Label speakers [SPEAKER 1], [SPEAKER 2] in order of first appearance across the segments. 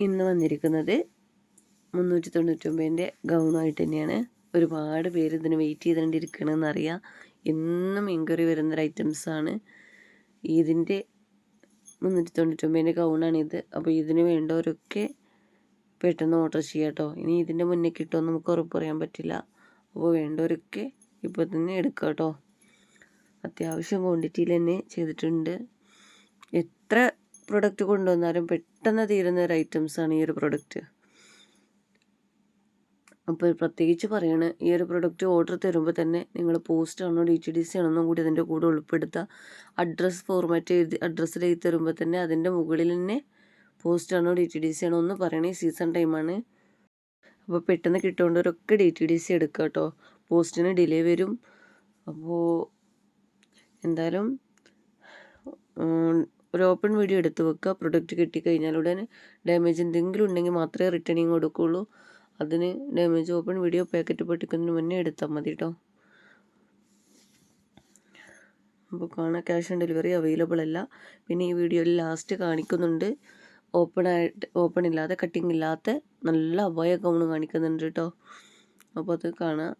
[SPEAKER 1] ഇന്ന് വന്നിരിക്കുന്നത് മുന്നൂറ്റി തൊണ്ണൂറ്റൊമ്പതിന്റെ ഗൗണായിട്ട് തന്നെയാണ്. ഒരുപാട് പേര് ഇതിന് വെയിറ്റ് ചെയ്തുകൊണ്ടിരിക്കണമെന്ന് അറിയാം എന്നും എൻക്വയറി വരുന്നൊരു ഐറ്റംസാണ് ഇതിന്റെ മുന്നൂറ്റി തൊണ്ണൂറ്റൊമ്പതിന്റെ ഗൗണാണിത്. അപ്പോൾ ഇതിന് വേണ്ടവരൊക്കെ പെട്ടെന്ന് ഓർഡർ ചെയ്യാം കേട്ടോ ഇനി ഇതിന്റെ മുന്നേ കിട്ടുമോ നമുക്ക് ഉറപ്പ് പറയാൻ പറ്റില്ല. അപ്പോൾ വേണ്ടവരൊക്കെ ഇപ്പോൾ തന്നെ എടുക്കുക കേട്ടോ അത്യാവശ്യം ക്വാണ്ടിറ്റിയിൽ തന്നെ ചെയ്തിട്ടുണ്ട്. എത്ര പ്രൊഡക്റ്റ് കൊണ്ടുവന്നാലും പെട്ടെന്ന് തീരുന്ന ഒരു ഐറ്റംസാണ് ഈ ഒരു പ്രൊഡക്റ്റ് അപ്പോൾ പ്രത്യേകിച്ച് പറയുകയാണ് ഈ ഒരു പ്രൊഡക്റ്റ് ഓർഡർ തരുമ്പോൾ തന്നെ നിങ്ങൾ പോസ്റ്റ് ആണോ ഡി ടി ഡി സി ആണെന്നും കൂടി അതിന്റെ കൂടെ ഉൾപ്പെടുത്തുക അഡ്രസ്സ് ഫോർമാറ്റ് എഴുതി അഡ്രസ്സിൽ എഴുതി തരുമ്പോൾ തന്നെ അതിന്റെ മുകളിൽ തന്നെ പോസ്റ്റ് ആണോ ഡി ടി ഡി സി ആണോ എന്ന് പറയണേ സീസൺ ടൈമാണ് അപ്പോൾ പെട്ടെന്ന് കിട്ടുകൊണ്ടവരൊക്കെ ഡി ടി ഡി സി എടുക്കുക കേട്ടോ പോസ്റ്റിന് ഡിലേ വരും. അപ്പോൾ എന്തായാലും ഒരു ഓപ്പൺ വീഡിയോ എടുത്ത് വെക്കുക. പ്രൊഡക്റ്റ് കിട്ടിക്കഴിഞ്ഞാൽ ഉടനെ ഡാമേജ് എന്തെങ്കിലും ഉണ്ടെങ്കിൽ മാത്രമേ റിട്ടേണിങ് കൊടുക്കുകയുള്ളൂ അതിന് ഡാമേജ് ഓപ്പൺ വീഡിയോ പാക്കറ്റ് പൊട്ടിക്കുന്നതിന് മുന്നേ എടുത്താൽ മതി കേട്ടോ അപ്പോൾ കാണാൻ ക്യാഷ് ഓൺ ഡെലിവറി അവൈലബിൾ അല്ല. പിന്നെ ഈ വീഡിയോയിൽ ലാസ്റ്റ് കാണിക്കുന്നുണ്ട്. ഓപ്പൺ ആയിട്ട് ഓപ്പൺ ഇല്ലാതെ കട്ടിങ് ഇല്ലാത്ത നല്ല അവയ ഗൗൺ കാണിക്കുന്നുണ്ട് കേട്ടോ അപ്പോൾ അത് കാണാം.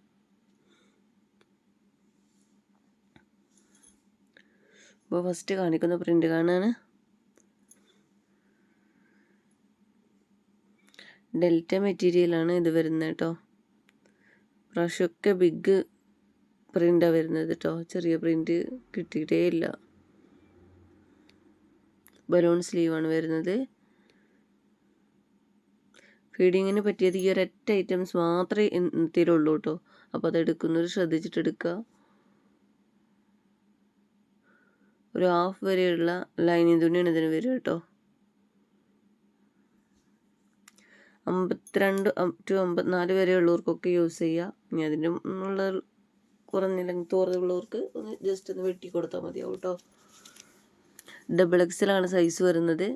[SPEAKER 1] അപ്പോൾ ഫസ്റ്റ് കാണിക്കുന്ന പ്രിന്റ് കാണാണ്. ഡെൽറ്റ മെറ്റീരിയലാണ് ഇത് വരുന്നത് കേട്ടോ. പ്രാവശ്യമൊക്കെ ബിഗ് പ്രിന്റാണ് വരുന്നത് കേട്ടോ. ചെറിയ പ്രിന്റ് കിട്ടിയിട്ടേ ഇല്ല. ബലൂൺ സ്ലീവാണ് വരുന്നത്. ഫീഡിങ്ങിന് പറ്റിയത് ഈ ഒരൊറ്റ ഐറ്റംസ് മാത്രമേ തരുള്ളൂ കേട്ടോ. അപ്പോൾ അത് എടുക്കുന്നവർ ശ്രദ്ധിച്ചിട്ട് എടുക്കുക ഒരു ഹാഫ് വരെയുള്ള ലൈനിങ് തുണിയാണ് ഇതിന് വരിക കേട്ടോ. അമ്പത്തിരണ്ട് ടു അമ്പത്തിനാല് വരെയുള്ളവർക്കൊക്കെ യൂസ് ചെയ്യുക ഇനി അതിന്റെ ഉള്ള കുറഞ്ഞ ലെങ്ത് ഒന്ന് ജസ്റ്റ് ഒന്ന് വെട്ടി കൊടുത്താൽ മതിയാവും കേട്ടോ. ഡബിൾ എക്സലാണ് സൈസ് വരുന്നത്.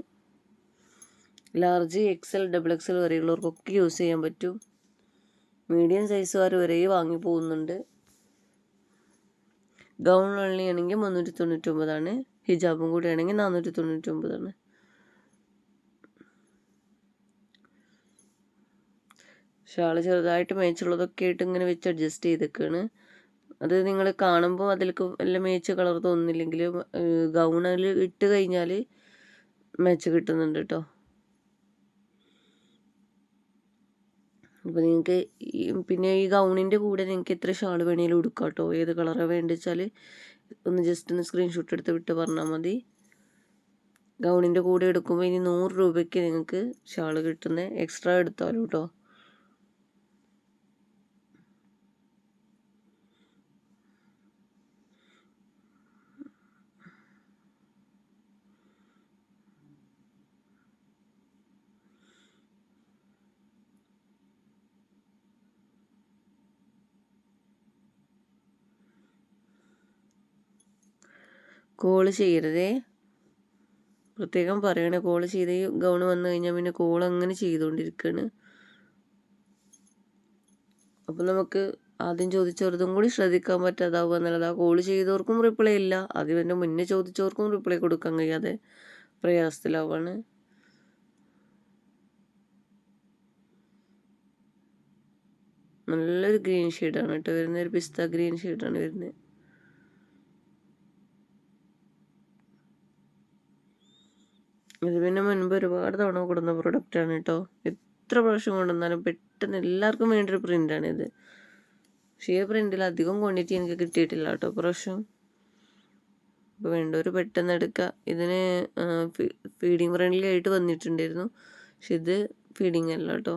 [SPEAKER 1] ലാർജ് എക്സൽ ഡബിൾ എക്സൽ വരെയുള്ളവർക്കൊക്കെ യൂസ് ചെയ്യാൻ പറ്റും. മീഡിയം സൈസുകാർ വരെ വാങ്ങി പോകുന്നുണ്ട്. ഗൗൺ ഓൺലി ആണെങ്കിൽ മുന്നൂറ്റി തൊണ്ണൂറ്റൊമ്പതാണ് ഹിജാബും കൂടി ആണെങ്കിൽ നാനൂറ്റി തൊണ്ണൂറ്റൊമ്പതാണ് ഷാൾ ചെറുതായിട്ട് മേച്ചുള്ളതൊക്കെ ആയിട്ട് ഇങ്ങനെ വെച്ച് അഡ്ജസ്റ്റ് ചെയ്തേക്കാണ്. അത് നിങ്ങൾ കാണുമ്പോൾ അതിലേക്ക് വല്ല മേച്ച് കളർ തോന്നുന്നില്ലെങ്കിൽ ഗൗണിൽ ഇട്ട് കഴിഞ്ഞാൽ മേച്ച് കിട്ടുന്നുണ്ട് കേട്ടോ അപ്പോൾ നിങ്ങൾക്ക് പിന്നെ ഈ ഗൗണിന്റെ കൂടെ നിങ്ങൾക്ക് എത്ര ഷാൾ വേണമെങ്കിലും ഉടുക്കാം കേട്ടോ ഏത് കളറാണ് വേണ്ടിച്ചാൽ ഒന്ന് ജസ്റ്റ് ഒന്ന് സ്ക്രീൻഷോട്ട് എടുത്ത് വിട്ട് പറഞ്ഞാൽ മതി. ഗൗണിന്റെ കൂടെ എടുക്കുമ്പോൾ ഇനി നൂറ് രൂപയ്ക്ക് നിങ്ങൾക്ക് ഷാൾ കിട്ടുന്നത് എക്സ്ട്രാ എടുത്താലും കേട്ടോ കോൾ ചെയ്യരുതേ. പ്രത്യേകം പറയണേ കോൾ ചെയ്ത് ഗൗണ് വന്നു കഴിഞ്ഞാൽ പിന്നെ കോൾ അങ്ങനെ ചെയ്തുകൊണ്ടിരിക്കുകയാണ് അപ്പം നമുക്ക് ആദ്യം ചോദിച്ചവർതും കൂടി ശ്രദ്ധിക്കാൻ പറ്റാതാവുക എന്നുള്ളത്. ആ കോൾ ചെയ്തവർക്കും റിപ്ലൈ ഇല്ല. ആദ്യം എന്റെ മുന്നേ ചോദിച്ചവർക്കും റിപ്ലൈ കൊടുക്കാൻ കഴിയാതെ പ്രയാസത്തിലാവാണ് നല്ലൊരു ഗ്രീൻ ഷെയ്ഡാണ് കേട്ടോ വരുന്നത്. ഒരു പിസ്ത ഗ്രീൻ ഷെയ്ഡാണ് വരുന്നത്. ഇത് പിന്നെ മുൻപ് ഒരുപാട് തവണ കൊടുന്ന പ്രൊഡക്റ്റ് ആണ് കേട്ടോ എത്ര പ്രാവശ്യം കൊണ്ടുവന്നാലും പെട്ടെന്ന് എല്ലാവർക്കും വേണ്ടൊരു പ്രിന്റാണ് ഇത്. പക്ഷേ ഈ പ്രിന്റിൽ അധികം ക്വാണ്ടിറ്റി എനിക്ക് കിട്ടിയിട്ടില്ല കേട്ടോ പ്രാവശ്യം അപ്പോൾ വേണ്ടവർ പെട്ടെന്ന് എടുക്കുക ഇതിന് ഫീഡിങ് ഫ്രണ്ട്ലി ആയിട്ട് വന്നിട്ടുണ്ടായിരുന്നു. പക്ഷെ ഇത് ഫീഡിങ് അല്ല കേട്ടോ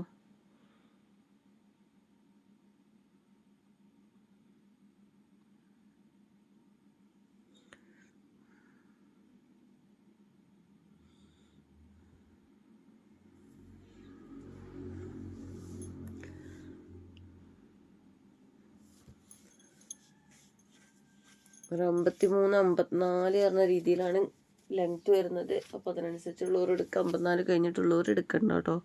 [SPEAKER 1] ഒരു അമ്പത്തി മൂന്ന് അമ്പത്തിനാല് പറഞ്ഞ രീതിയിലാണ് ലെങ്ത് വരുന്നത്. അപ്പോൾ അതിനനുസരിച്ചുള്ളവർ എടുക്കുക അമ്പത്തിനാല് കഴിഞ്ഞിട്ടുള്ളവർ എടുക്കണ്ട കേട്ടോ.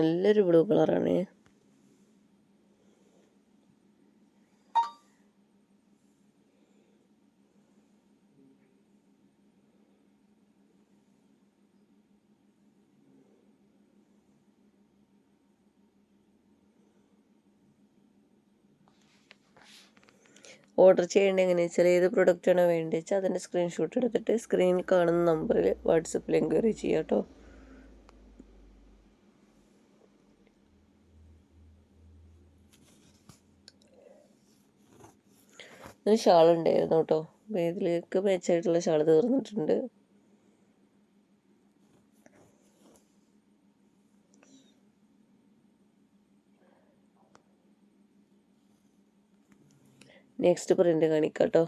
[SPEAKER 1] നല്ലൊരു ബ്ലൂ കളറാണ്. ഓർഡർ ചെയ്യേണ്ടത് എങ്ങനെയാണെന്ന് വെച്ചാൽ ഏത് പ്രൊഡക്റ്റാണോ വേണ്ടത് വെച്ചാൽ അതിന്റെ സ്ക്രീൻഷോട്ട് എടുത്തിട്ട് സ്ക്രീനിൽ കാണുന്ന നമ്പറിൽ വാട്സപ്പിൽ എൻക്വയറി ചെയ്യാം കേട്ടോ. ഇതിന് ഷാൾ ഉണ്ടായിരുന്നു കേട്ടോ ഇതിലേക്ക് മാച്ചായിട്ടുള്ള ഷാൾ തീർന്നിട്ടുണ്ട്. നെക്സ്റ്റ് പ്രിന്റ് കാണിക്കാം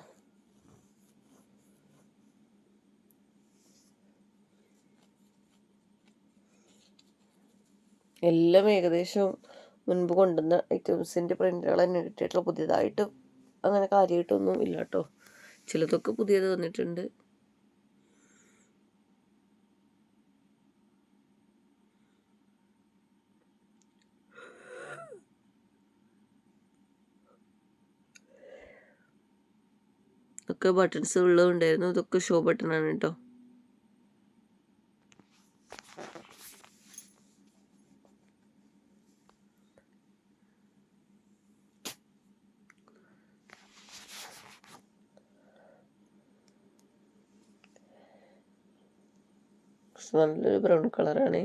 [SPEAKER 1] എല്ലാം ഏകദേശം മുൻപ് കൊണ്ടുവന്ന ഐറ്റംസിന്റെ പ്രിന്റുകൾ തന്നെ ഇട്ടിട്ടുള്ള പുതിയതായിട്ട് അങ്ങനെ കാര്യമായിട്ടൊന്നും ഇല്ല കേട്ടോ ചിലതൊക്കെ പുതിയത് വന്നിട്ടുണ്ട്. ഒക്കെ ബട്ടൺസ് ഉള്ളതുണ്ടായിരുന്നു. ഇതൊക്കെ ഷോ ബട്ടൺ ആണ് കേട്ടോ നല്ലൊരു ബ്രൗൺ കളറാണ്.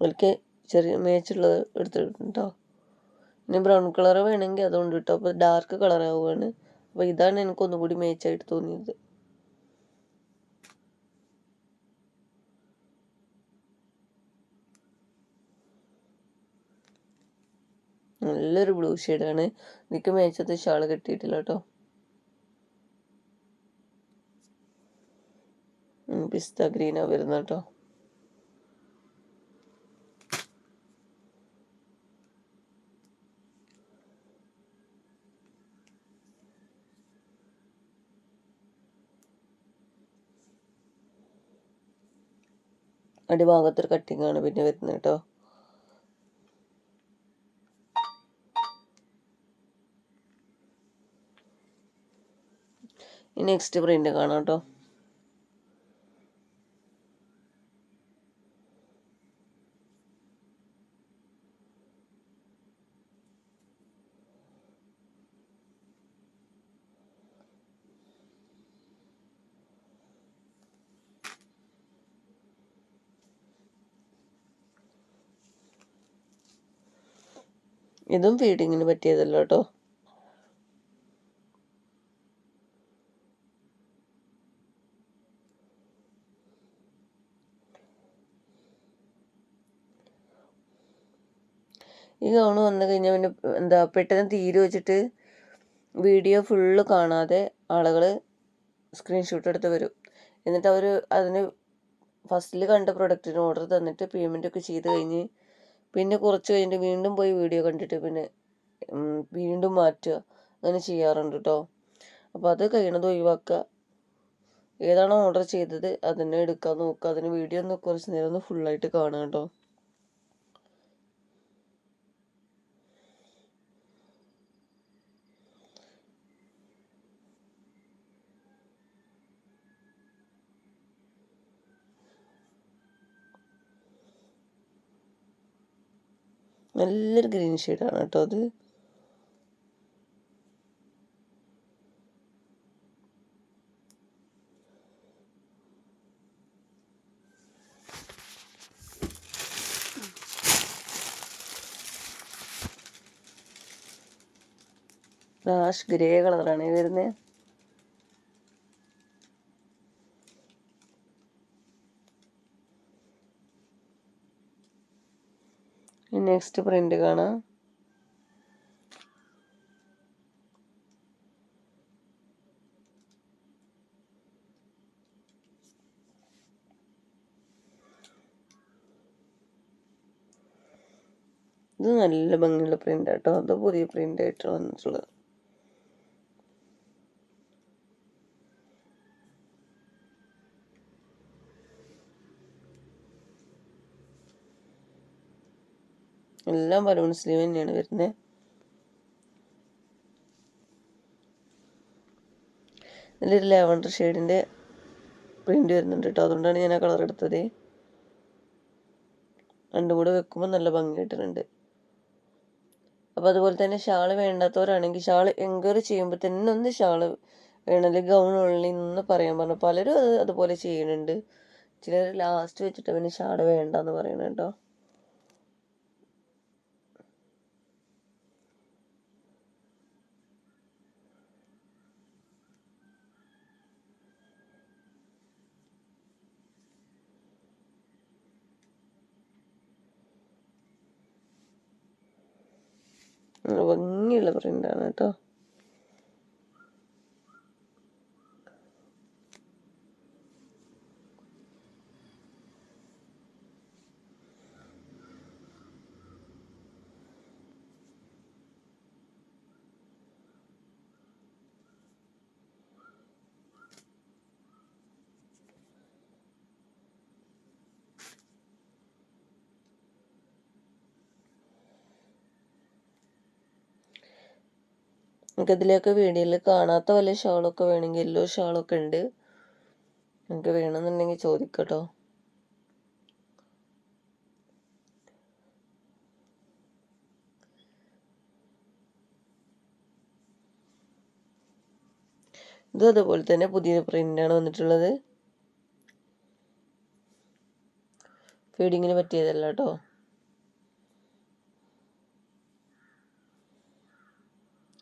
[SPEAKER 1] എനിക്ക് ചെറിയ മേച്ചുള്ളത് എടുത്തിട്ടുണ്ടോ ഇനി ബ്രൗൺ കളർ വേണമെങ്കിൽ അതുകൊണ്ട് കേട്ടോ അപ്പോൾ ഡാർക്ക് കളർ ആവുകയാണ് അപ്പോൾ ഇതാണ് എനിക്ക് ഒന്നുകൂടി മേച്ചായിട്ട് തോന്നിയത്. നല്ലൊരു ബ്ലൂ ഷെയ്ഡാണ് എനിക്ക് മേച്ചത്ത് ഷാൾ കിട്ടിയിട്ടില്ല കേട്ടോ. പിസ്ത ഗ്രീനാ വരുന്നത് കേട്ടോ. അടിഭാഗത്തൊരു കട്ടിങ് ആണ് പിന്നെ വരുന്നത് കേട്ടോ. നെക്സ്റ്റ് പ്രിന്റ് കാണാം കേട്ടോ. ഇതും ഫീഡിങ്ങിന് പറ്റിയതല്ല കേട്ടോ ഈ ഗൗണ് വന്നു കഴിഞ്ഞാൽ പിന്നെ എന്താ പെട്ടെന്ന് തീരെ വെച്ചിട്ട് വീഡിയോ ഫുള്ള് കാണാതെ ആളുകൾ സ്ക്രീൻഷോട്ട് എടുത്ത് വരും. എന്നിട്ട് അവർ അതിന് ഫസ്റ്റിൽ കണ്ട പ്രൊഡക്റ്റിന് ഓർഡർ തന്നിട്ട് പേയ്മെന്റ് ഒക്കെ ചെയ്ത് കഴിഞ്ഞ് പിന്നെ കുറച്ച് കഴിഞ്ഞിട്ട് വീണ്ടും പോയി വീഡിയോ കണ്ടിട്ട് പിന്നെ വീണ്ടും മാറ്റുക. അങ്ങനെ ചെയ്യാറുണ്ട് കേട്ടോ അപ്പോൾ അത് കഴിയണത് ഒഴിവാക്കുക. ഏതാണോ ഓർഡർ ചെയ്തത് അതിനെ എടുക്കാൻ നോക്കുക. അതിന് വീഡിയോ ഒന്ന് കുറച്ച് നേരം ഒന്ന് ഫുള്ളായിട്ട് കാണുക കേട്ടോ നല്ലൊരു ഗ്രീൻ ഷെയ്ഡാണ് കേട്ടോ അത്. ആഷ് ഗ്രേ കളറാണ് വരുന്നത് നെക്സ്റ്റ് പ്രിന്റ് കാണാം. ഇത് നല്ല ഭംഗിയുള്ള പ്രിന്റ് ആട്ടോ. അത് പുതിയ പ്രിന്റ് ആയിട്ട് വന്നിട്ടുള്ളത്. എല്ലാം ബലൂൺ സ്ലീവ് തന്നെയാണ് വരുന്നത് ഇതിലൊരു ലാവണ്ടർ ഷെയ്ഡിന്റെ പ്രിന്റ് വരുന്നുണ്ട് കേട്ടോ. അതുകൊണ്ടാണ് ഞാൻ ആ കളർ എടുത്തത്. രണ്ടും കൂടെ വെക്കുമ്പോൾ നല്ല ഭംഗി കിട്ടുന്നുണ്ട്. അപ്പോൾ അതുപോലെ തന്നെ ഷാൾ വേണ്ടാത്തവരാണെങ്കിൽ ഷാൾ എൻക്വയറി ചെയ്യുമ്പോൾ തന്നെ ഒന്ന് ഷാൾ വേണമെങ്കിൽ ഗൗൺ ഉള്ളിൽ നിന്ന് പറയാൻ പറഞ്ഞു. പലരും അത് അതുപോലെ ചെയ്യുന്നുണ്ട്. ചിലർ ലാസ്റ്റ് വെച്ചിട്ട് പിന്നെ ഷാൾ വേണ്ടെന്ന് പറയണം ഭംഗിയുള്ള പ്രിന്റാണ് കേട്ടോ. നിങ്ങൾക്ക് ഇതിലേക്ക് വീഡിയോയിൽ കാണാത്ത വല്ല ഷാളൊക്കെ വേണമെങ്കിൽ യെല്ലോ ഷാളൊക്കെ ഉണ്ട്. നിങ്ങൾക്ക് വേണമെന്നുണ്ടെങ്കിൽ ചോദിക്കട്ടോ. ഇതും അതുപോലെ തന്നെ പുതിയ പ്രിന്റാണ് വന്നിട്ടുള്ളത്. ഫീഡിങ്ങിന് പറ്റിയതല്ല കേട്ടോ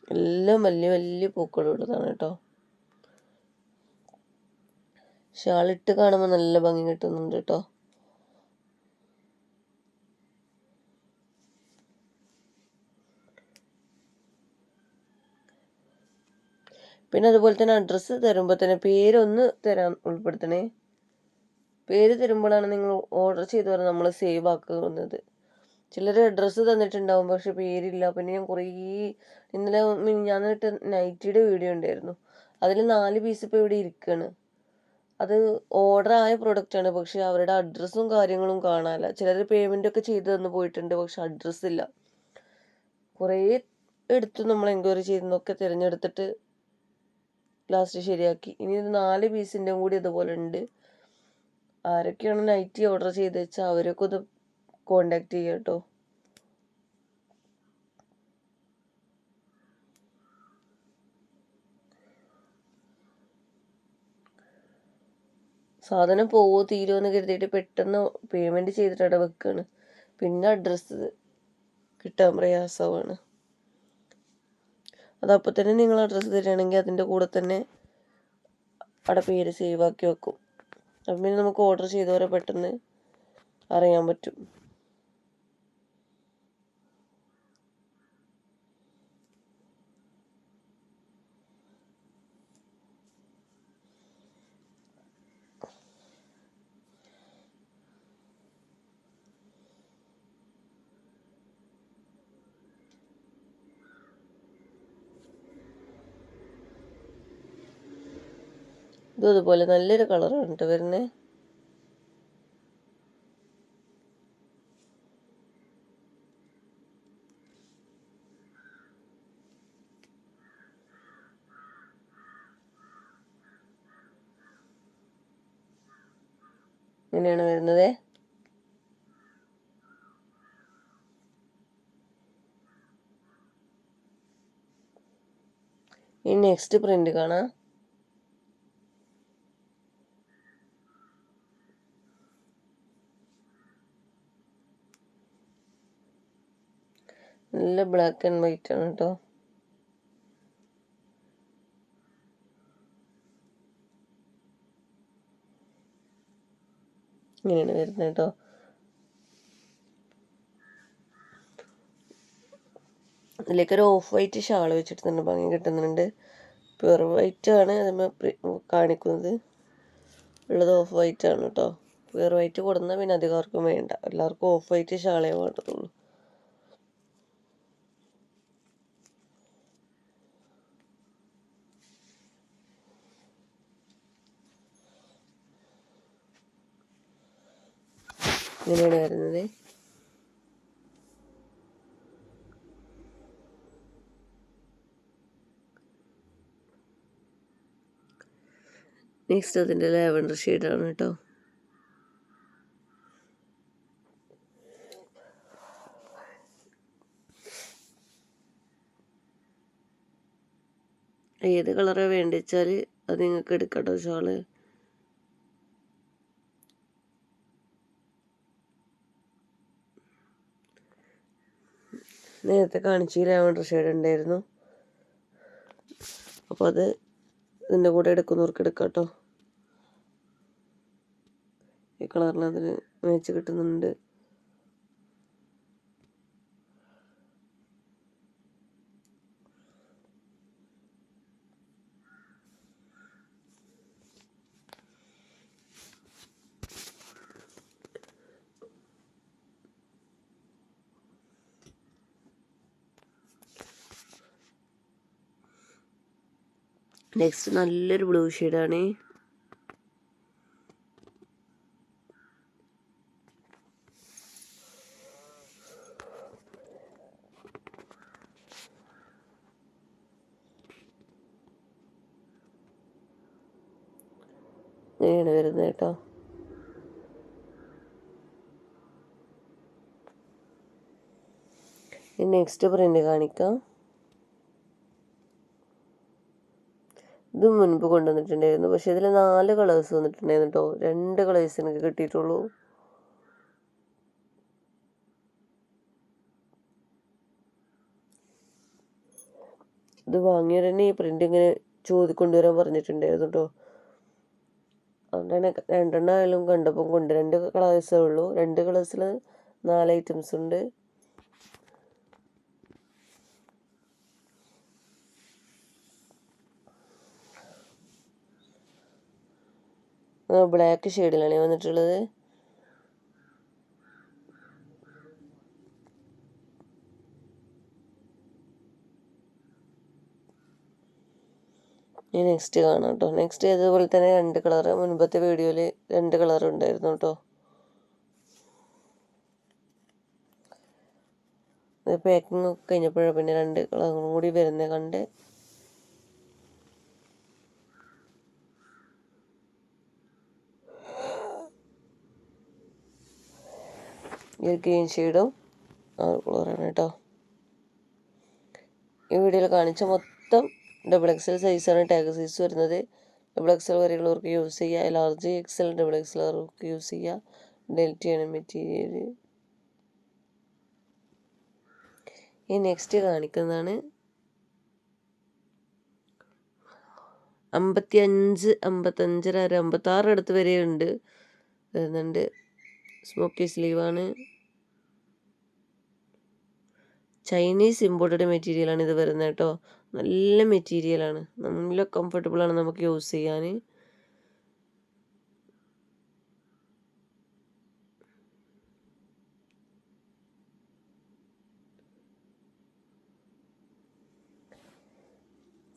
[SPEAKER 1] എല്ലാം വലിയ വലിയ പൂക്കളുള്ളതാണ് കേട്ടോ. ഷാളിട്ട് കാണുമ്പോൾ നല്ല ഭംഗി കിട്ടുന്നുണ്ട് കേട്ടോ. പിന്നെ അതുപോലെ തന്നെ അഡ്രസ്സ് തരുമ്പോൾ തന്നെ പേരൊന്ന് തരാൻ ഉൾപ്പെടുത്തണേ. പേര് തരുമ്പോഴാണ് നിങ്ങൾ ഓർഡർ ചെയ്തവരെ നമ്മൾ സേവ് ആക്കുന്നത്. ചിലർ അഡ്രസ്സ് തന്നിട്ടുണ്ടാവും പക്ഷെ പേരില്ല. പിന്നെ ഞാൻ കുറേ ഇന്നലെ മിനിഞ്ഞാന്നിട്ട് നൈറ്റിയുടെ വീഡിയോ ഉണ്ടായിരുന്നു. അതിൽ നാല് പീസ് ഇപ്പോൾ ഇവിടെ ഇരിക്കുകയാണ് അത് ഓർഡർ ആയ പ്രൊഡക്റ്റാണ് പക്ഷെ അവരുടെ അഡ്രസ്സും കാര്യങ്ങളും കാണാനില്ല. ചിലർ പേയ്മെന്റ് ഒക്കെ ചെയ്ത് തന്നു പോയിട്ടുണ്ട് പക്ഷെ അഡ്രസ്സ് ഇല്ല. കുറേ എടുത്തു നമ്മൾ എൻക്വയറി ചെയ്തെന്നൊക്കെ തിരഞ്ഞെടുത്തിട്ട് ലാസ്റ്റ് ശരിയാക്കി. ഇനി ഇത് നാല് പീസിന്റെ കൂടി ഇതുപോലെ ഉണ്ട്. ആരൊക്കെയാണ് നൈറ്റി ഓർഡർ ചെയ്ത് വെച്ചാൽ അവരൊക്കെ ഒന്ന് കോണ്ടാക്ട് ചെയ്യാം കേട്ടോ സാധനം പോവോ തീരുമോ എന്ന് കരുതിയിട്ട് പെട്ടെന്ന് പേയ്മെന്റ് ചെയ്തിട്ട് അവിടെ വെക്കുകയാണ് പിന്നെ അഡ്രസ്സ് കിട്ടാൻ പ്രയാസമാണ്. അതപ്പോൾ തന്നെ നിങ്ങൾ അഡ്രസ്സ് തരികയാണെങ്കിൽ അതിന്റെ കൂടെ തന്നെ അവിടെ പേര് സേവ് ആക്കി വെക്കും. അപ്പം പിന്നെ നമുക്ക് ഓർഡർ ചെയ്തവരെ പെട്ടെന്ന് അറിയാൻ പറ്റും. ഇതും അതുപോലെ നല്ലൊരു കളറാണ് കേട്ടോ വരുന്നത് ഇങ്ങനെയാണ് വരുന്നത്. ഇനി നെക്സ്റ്റ് പ്രിന്റ് കാണാം. നല്ല ബ്ലാക്ക് ആൻഡ് വൈറ്റ് ആണ് കേട്ടോ ഇങ്ങനെയാണ് വരുന്നത് കേട്ടോ അതിലേക്ക് ഒരു ഓഫ് വൈറ്റ് ഷാൾ വെച്ചിട്ട് തന്നെ ഭംഗി കിട്ടുന്നുണ്ട്. പ്യുർ വൈറ്റ് ആണ് അതിന് കാണിക്കുന്നത്. ഉള്ളത് ഓഫ് വൈറ്റ് ആണ് കേട്ടോ പ്യുർ വൈറ്റ് കൊടുന്നാൽ പിന്നെ അധികം ആർക്കും വേണ്ട. എല്ലാവർക്കും ഓഫ് വൈറ്റ് ഷാളേ വേണ്ടതുള്ളൂ. ഇങ്ങനെയാണ് വരുന്നത്. നെക്സ്റ്റ് അതിന്റെ ലാവൻഡർ ഷെയ്ഡാണ് കേട്ടോ. ഏത് കളറാണ് വേണ്ടിച്ചാൽ അത് നിങ്ങൾക്ക് എടുക്കട്ടോ ഷാൾ. നേരത്തെ കാണിച്ചു ലാവണ്ടർ ഷെയ്ഡ് ഉണ്ടായിരുന്നു. അപ്പോൾ അത് ഇതിന്റെ കൂടെ എടുക്കുന്നവർക്ക് എടുക്കാം കേട്ടോ ഈ കളറിൽ അതിന് മേച്ച് കിട്ടുന്നുണ്ട്. നെക്സ്റ്റ് നല്ലൊരു ബ്ലൂ ഷെയ്ഡാണ് ഇങ്ങനെയാണ് വരുന്നത് കേട്ടോ. നെക്സ്റ്റ് പ്രിന്റ് കാണിക്കാം. ഇത് മുൻപ് കൊണ്ടുവന്നിട്ടുണ്ടായിരുന്നു. പക്ഷേ ഇതിൽ നാല് കളേഴ്സ് വന്നിട്ടുണ്ടായിരുന്നു കേട്ടോ രണ്ട് കളേഴ്സ് എനിക്ക് കിട്ടിയിട്ടുള്ളൂ. ഇത് വാങ്ങിയവരെന്നെ ഈ പ്രിന്റ് ഇങ്ങനെ ചോദിക്കൊണ്ടുവരാൻ പറഞ്ഞിട്ടുണ്ടായിരുന്നു കേട്ടോ അതുകൊണ്ടാണ് രണ്ടെണ്ണം ആയാലും കണ്ടപ്പം കൊണ്ട് രണ്ട് കളേഴ്സേ ഉള്ളൂ. രണ്ട് കളേഴ്സിൽ നാല് ഐറ്റംസ് ഉണ്ട്. ബ്ലാക്ക് ഷെയ്ഡിലാണ് വന്നിട്ടുള്ളത്. ഇനി നെക്സ്റ്റ് കാണാം കേട്ടോ നെക്സ്റ്റ് ഇതുപോലെ തന്നെ രണ്ട് കളർ മുൻപത്തെ വീഡിയോയിൽ രണ്ട് കളർ ഉണ്ടായിരുന്നു കേട്ടോ പാക്കിംഗ് ഒക്കെ കഴിഞ്ഞപ്പോഴാണ് പിന്നെ രണ്ട് കളറും കൂടി വരുന്നത് കണ്ട്. ഈ ഒരു ഗ്രീൻ ഷെയ്ഡും ആ കളറാണ് കേട്ടോ. ഈ വീഡിയോയിൽ കാണിച്ച മൊത്തം ഡബിൾ എക്സൽ സൈസാണ് ടാഗ് സൈസ് വരുന്നത്. ഡബിൾ എക്സൽ വരെയുള്ളവർക്ക് യൂസ് ചെയ്യുക എലാർജി എക്സൽ ഡബിൾ എക്സൽ ഉള്ളവർക്ക് യൂസ് ചെയ്യുക ഡെൽറ്റിയാണ് മെറ്റീരിയൽ ഈ നെക്സ്റ്റ് കാണിക്കുന്നതാണ് അമ്പത്തി അഞ്ച് അമ്പത്തഞ്ചര അമ്പത്താറ് അടുത്ത് വരെ ഉണ്ട് വരുന്നുണ്ട് സ്മോക്കി സ്ലീവാണ് ചൈനീസ് ഇമ്പോർട്ടഡ് മെറ്റീരിയലാണ് ഇത് വരുന്നത് കേട്ടോ. നല്ല മെറ്റീരിയലാണ് നല്ല കംഫർട്ടബിളാണ് നമുക്ക് യൂസ് ചെയ്യാൻ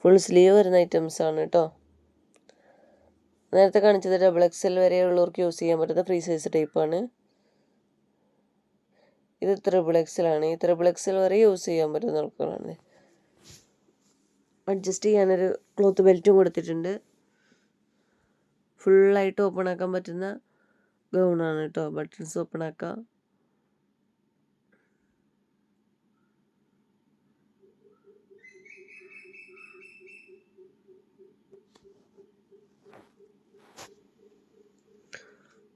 [SPEAKER 1] ഫുൾ സ്ലീവ് വരുന്ന ഐറ്റംസ് ആണ് കേട്ടോ. നേരത്തെ കാണിച്ചത് ഡബിൾ എക്സൽ വരെയുള്ളവർക്ക് യൂസ് ചെയ്യാൻ പറ്റുന്ന ഫ്രീ സൈസ് ടൈപ്പാണ് ഇത് ത്രിബിൾ എക്സലാണ് ഈ ത്രിബിൾ വരെ യൂസ് ചെയ്യാൻ പറ്റുന്ന ആൾക്കാരാണ്. അഡ്ജസ്റ്റ് ചെയ്യാനൊരു ക്ലോത്ത് ബെൽറ്റും കൊടുത്തിട്ടുണ്ട്. ഫുള്ളായിട്ട് ഓപ്പൺ ആക്കാൻ പറ്റുന്ന ഗൗണാണ് കേട്ടോ ബട്ടൺസ് ഓപ്പൺ ആക്കാം.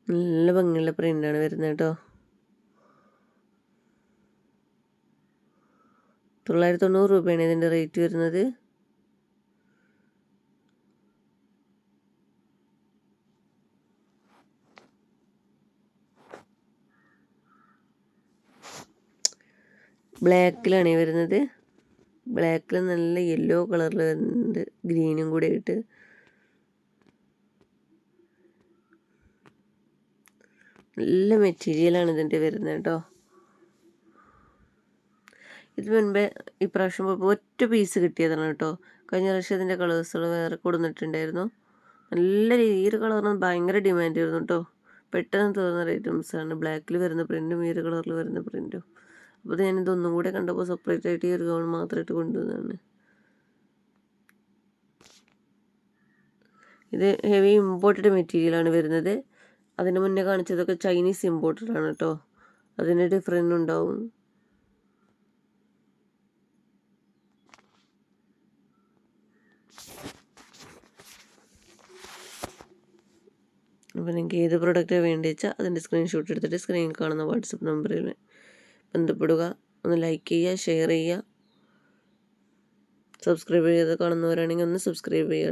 [SPEAKER 1] നല്ല ഭംഗിയുള്ള പ്രിന്റാണ് വരുന്നത് കേട്ടോ തൊള്ളായിരത്തി തൊണ്ണൂറ് രൂപയാണ് ഇതിന്റെ റേറ്റ് വരുന്നത്. ബ്ലാക്കിലാണ് വരുന്നത്. ബ്ലാക്കിൽ നല്ല യെല്ലോ കളറിൽ വരുന്നുണ്ട്. ഗ്രീനും കൂടെ ആയിട്ട്. നല്ല മെറ്റീരിയലാണ് ഇതിന്റെ വരുന്നത് കേട്ടോ. ഇത് മുൻപേ ഇപ്രാവശ്യം പോയപ്പോൾ ഒറ്റ പീസ് കിട്ടിയതാണ് കേട്ടോ. കഴിഞ്ഞ പ്രാവശ്യം ഇതിന്റെ കളേഴ്സുകൾ വേറെ കൊടുന്നിട്ടുണ്ടായിരുന്നു. നല്ല രീതിയിൽ കളറിന് ഭയങ്കര ഡിമാൻഡ് ആയിരുന്നു കേട്ടോ. പെട്ടെന്ന് തീർന്ന ഐറ്റംസാണ് ബ്ലാക്കിൽ വരുന്ന പ്രിന്റും ഈ ഒരു കളറിൽ വരുന്ന പ്രിന്റും അപ്പോൾ ഞാനിത് ഒന്നും കൂടെ കണ്ടപ്പോൾ സെപ്പറേറ്റ് ആയിട്ട് ഈ ഒരു ഗൗൺ മാത്രമായിട്ട് കൊണ്ടുവന്നതാണ്. ഇത് ഹെവി ഇമ്പോർട്ടഡ് മെറ്റീരിയലാണ് വരുന്നത്. അതിന് മുന്നേ കാണിച്ചതൊക്കെ ചൈനീസ് ഇമ്പോർട്ടഡ് ആണ് കേട്ടോ. അതിന് ഡിഫറെന്റ് ഉണ്ടാവും. അപ്പോൾ നിങ്ങൾക്ക് ഏത് പ്രൊഡക്റ്റാണ് വേണ്ടി വെച്ചാൽ അതിന്റെ സ്ക്രീൻഷോട്ട് എടുത്തിട്ട് സ്ക്രീനിൽ കാണുന്ന വാട്സപ്പ് നമ്പറിൽ ബന്ധപ്പെടുക. ഒന്ന് ലൈക്ക് ചെയ്യുക ഷെയർ ചെയ്യുക. സബ്സ്ക്രൈബ് ചെയ്ത് കാണുന്നവരാണെങ്കിൽ ഒന്ന് സബ്സ്ക്രൈബ് ചെയ്യുക.